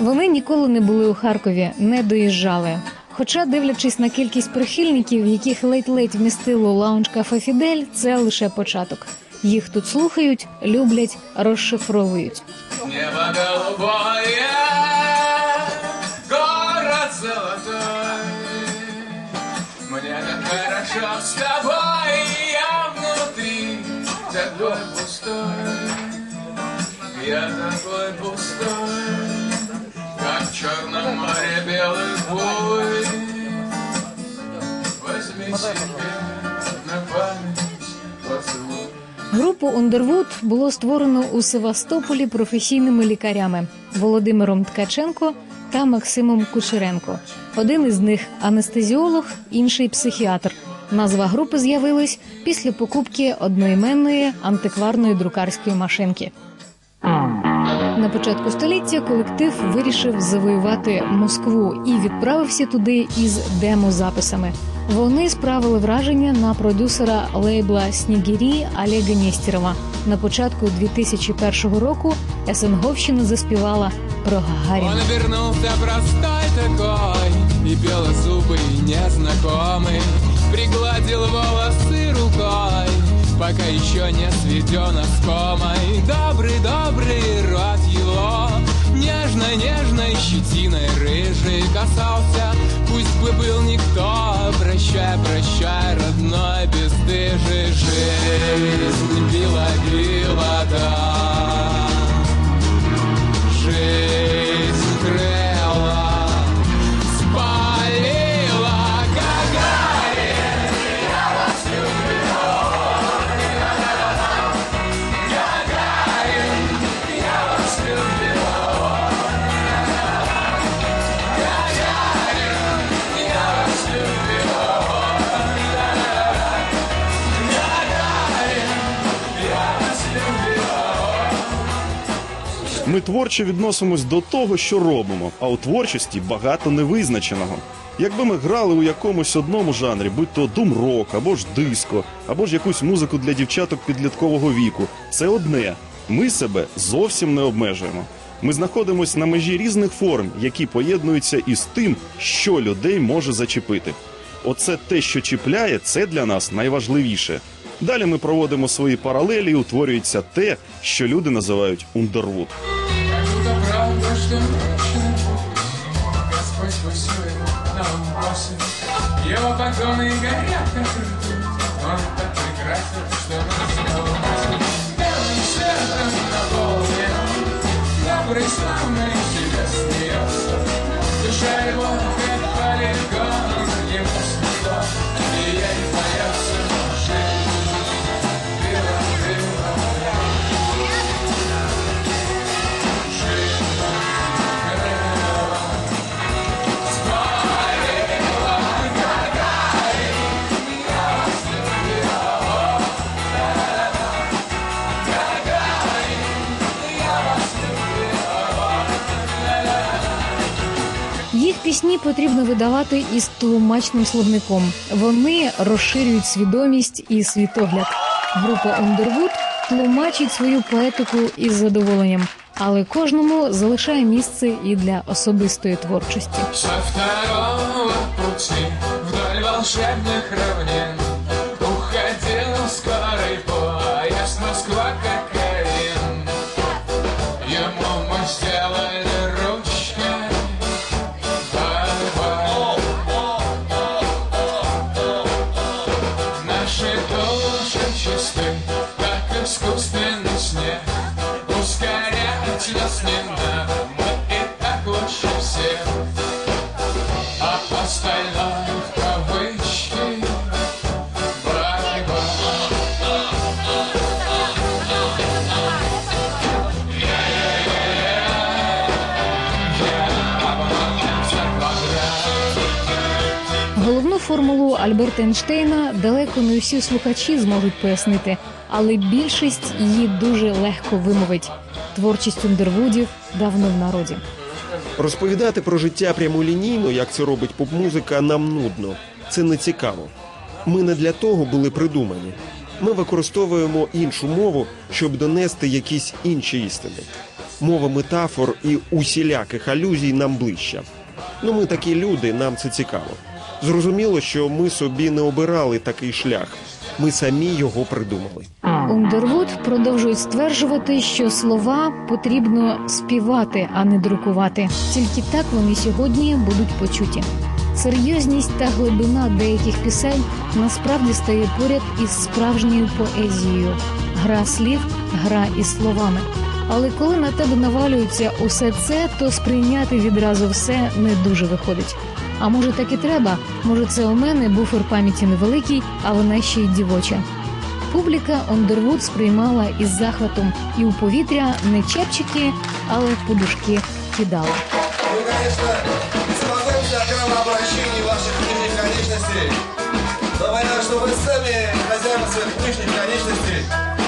Вони ніколи не були у Харкові, не доїжджали. Хоча, дивлячись на кількість прихильників, яких ледь-ледь вмістило лаунж кафе Фідель, це лише початок. Їх тут слухають, люблять, розшифровують. С тобой, я внутри такой пустой. Я такой пустой, Возьми себе на память поцелуй. Групу Underwood було створено у Севастополі професійними лікарями Володимиром Ткаченко та Максимом Кучеренко. Один із них анестезіолог, інший психіатр. Назва групи з'явилась після покупки одноіменної антикварної друкарської машинки На початку століття колектив вирішив завоювати Москву і відправився туди із демозаписами. Вони справили враження на продюсера лейбла Снігірі Олега Нєстєрова. На початку 2001 року СНГовщина заспівала про Гагаріна. Он вернулся простой такой И белозубый незнакомый Пригладил волосы рукой Пока еще не сведен оскомой Добрый-добрый рот его. Нежно-нежной щетиной рыжий касался. Пусть бы был никто. Прощай, прощай, родной бесстыжий Жизнь била-била, да Ми творчо відносимось до того, що робимо, а у творчості багато невизначеного. Якби ми грали у якомусь одному жанрі, будь то дум-рок, або ж диско, або ж якусь музику для дівчаток підліткового віку, це одне. Ми себе зовсім не обмежуємо. Ми знаходимося на межі різних форм, які поєднуються із тим, що людей може зачепити. Оце те, що чіпляє, це для нас найважливіше. Далі ми проводимо свої паралелі і утворюється те, що люди називають ундервуд. Что ночью. Господь пустил нам бросит Его погоны горят, как ртуть. Он так прекрасен, что нас уносит Белым светом наполнен Добрый, славный пісні потрібно видавати із тлумачним словником. Вони розширюють свідомість і світогляд. Група Underwood тлумачить свою поетику із задоволенням, але кожному залишає місце і для особистої творчості. Волшебных равнин Ускорять нас не надо, мы и так лучше формулу Альберта Ейнштейна далеко не усі слухачі зможуть пояснити, але більшість її дуже легко вимовить. Творчість Ундервудів давно в народі. Розповідати про життя прямолінійно, як це робить поп-музика, нам нудно. Це не цікаво. Ми не для того були придумані. Ми використовуємо іншу мову, щоб донести якісь інші істини. Мова метафор і усіляких алюзій нам ближча. Ну, ми такі люди, нам це цікаво. Зрозуміло, що ми собі не обирали такий шлях. Ми самі його придумали. Ундервуд продовжують стверджувати, що слова потрібно співати, а не друкувати. Тільки так вони сьогодні будуть почуті. Серйозність та глибина деяких пісень насправді стає поряд із справжньою поезією. Гра слів, гра із словами. Але коли на тебе навалюється усе це, то сприйняти відразу все не дуже виходить. А може так і треба? Може, це у мене буфер пам'яті невеликий, а вона ще й дівоча. Публіка Ондервуд сприймала із захватом і у повітря не чепчики, але подушки кидала. Мы, конечно, беспокоимся о кровообращении ваших нижних конечностей. Но понятно, что вы сами хозяева своих нижних конечностей.